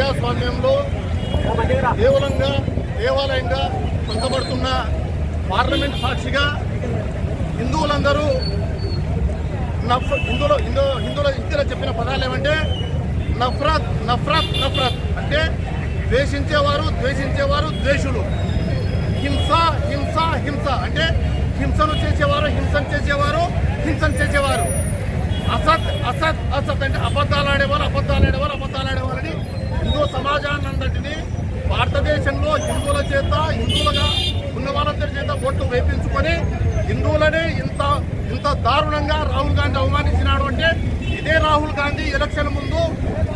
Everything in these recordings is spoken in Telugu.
ప్రజాస్వామ్యంలో కేవలంగా దేవాలయంగా పొందబడుతున్న పార్లమెంట్ సాక్షిగా హిందువులందరూ నఫ్ హిందువులు హిందూ హిందువుల హిందీలో చెప్పిన పదాలు ఏమంటే నఫరత్ నఫరత్ నఫరత్. అంటే ద్వేషించేవారు ద్వేషించేవారు ద్వేషులు. హింస హింస హింస. అంటే హింసను చేసేవారు హింసను చేసేవారు హింసను చేసేవారు. అసత్ అసత్ అసత్ అంటే అబద్ధాలు ఆడేవారు అబద్ధాలు ఆడేవారు అబద్ధాలు ఆడేవారని హిందూ సమాజాన్ని అందరినీ భారతదేశంలో హిందువుల చేత హిందువులుగా ఉన్న వాళ్ళందరి చేత ఓట్లు వేపించుకొని హిందువులనే ఇంత ఇంత దారుణంగా రాహుల్ గాంధీ అవమానించినాడు అంటే ఇదే రాహుల్ గాంధీ ఎలక్షన్ ముందు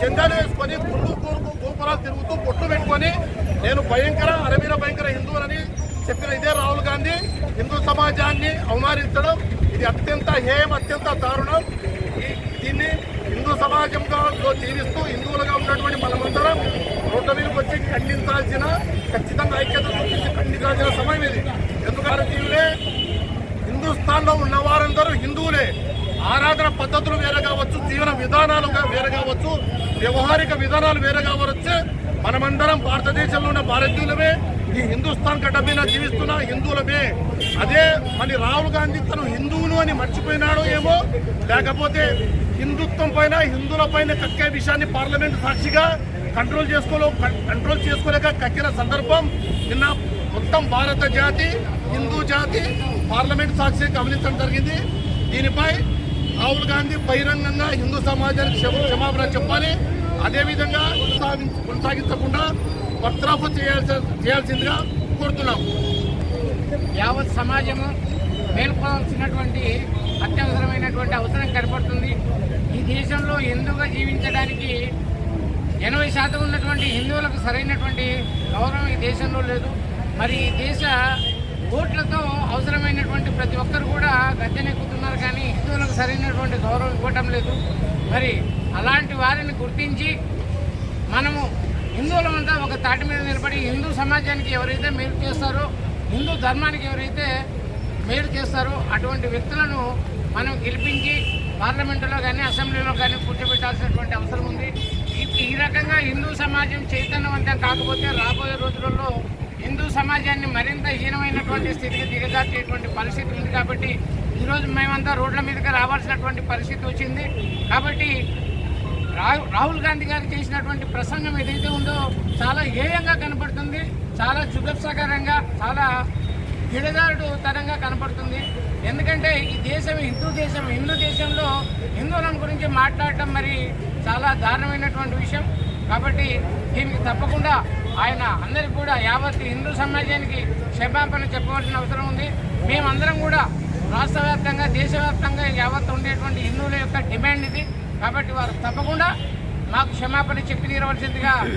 చెందాలు వేసుకొని గుళ్ళు కూరుకు గోపురాలు తిరుగుతూ బొట్లు పెట్టుకొని నేను భయంకర అరవీర భయంకర హిందువులని చెప్పిన ఇదే రాహుల్ గాంధీ హిందూ సమాజాన్ని అవమానించడం ఇది అత్యంత హేయం అత్యంత దారుణం. దీన్ని సమాజంగా జీవిస్తూ హిందువులుగా ఉన్నటువంటి మనమందరం రోడ్ల మీదకి వచ్చి ఖండించాల్సిన ఖచ్చితంగా ఐక్యత చూపించి ఖండించాల్సిన సమయం ఇది. ఎందుకు భారతీయులే హిందుస్థాన్ ఉన్న వారందరూ హిందువులే. ఆరాధన పద్ధతులు వేరే కావచ్చు జీవన విధానాలు వేరే కావచ్చు వ్యవహారిక విధానాలు వేరే కావచ్చు. మనమందరం భారతదేశంలో ఉన్న భారతీయులమే ఈ హిందుస్థాన్ గడ్డ మీద జీవిస్తున్న హిందువులమే. అదే మళ్ళీ రాహుల్ గాంధీ తను హిందువులు అని మర్చిపోయినాడో ఏమో లేకపోతే హిందుత్వం పైన హిందువుల పైన కక్కే విషయాన్ని పార్లమెంట్ సాక్షిగా కంట్రోల్ చేసుకోలే కంట్రోల్ చేసుకోలేక కక్కిన సందర్భం నిన్న మొత్తం భారత జాతి హిందూ జాతి పార్లమెంట్ సాక్షి గమనించడం జరిగింది. దీనిపై రాహుల్ గాంధీ బహిరంగంగా హిందూ సమాజానికి క్షమ- క్షమాపణ చెప్పాలి. అదేవిధంగా కొనసాగి- కొనసాగించకుండా బర్తరాఫ్ చేయాల్సి చేయాల్సిందిగా కోరుతున్నాం. యావత్ సమాజము మేల్కోవాల్సినటువంటి అత్యవసరమైనటువంటి అవసరం కనపడుతుంది. హిందువుగా జీవించడానికి ఎనభై శాతం ఉన్నటువంటి హిందువులకు సరైనటువంటి గౌరవం ఈ దేశంలో లేదు. మరి ఈ దేశ ఓట్లతో అవసరమైనటువంటి ప్రతి ఒక్కరు కూడా గద్దెనెక్కుతున్నారు కానీ హిందువులకు సరైనటువంటి గౌరవం ఇవ్వటం లేదు. మరి అలాంటి వారిని గుర్తించి మనము హిందువులమంతా ఒక తాటి మీద నిలబడి హిందూ సమాజానికి ఎవరైతే మేలు చేస్తారో హిందూ ధర్మానికి ఎవరైతే మేలు చేస్తారో అటువంటి వ్యక్తులను మనం గెలిపించి పార్లమెంటులో కానీ అసెంబ్లీలో కానీ కూర్చోబెట్టాల్సినటువంటి అవసరం ఉంది. ఈ- ఈ రకంగా హిందూ సమాజం చైతన్యవంతం కాకపోతే రాబోయే రోజులలో హిందూ సమాజాన్ని మరింత హీనమైనటువంటి స్థితికి దిగజార్చేటువంటి పరిస్థితి ఉంది కాబట్టి ఈరోజు మేమంతా రోడ్ల మీదకి రావాల్సినటువంటి పరిస్థితి వచ్చింది. కాబట్టి రాహుల్ గాంధీ గారు చేసినటువంటి ప్రసంగం ఏదైతే ఉందో చాలా హేయంగా కనపడుతుంది. చాలా జుగప్సకరంగా చాలా గిడదారుడు తరంగా కనపడుతుంది. ఎందుకంటే ఈ దేశం హిందూ దేశం హిందూ దేశంలో హిందువుల గురించి మాట్లాడటం మరి చాలా దారుణమైనటువంటి విషయం. కాబట్టి దీనికి తప్పకుండా ఆయన అందరికి కూడా యావత్ హిందూ సమాజానికి క్షమాపణ చెప్పవలసిన అవసరం ఉంది. మేమందరం కూడా రాష్ట్ర వ్యాప్తంగా దేశవ్యాప్తంగా యావత్ ఉండేటువంటి హిందువుల యొక్క డిమాండ్ ఇది. కాబట్టి వారు తప్పకుండా మాకు క్షమాపణ చెప్పి తీరవలసిందిగా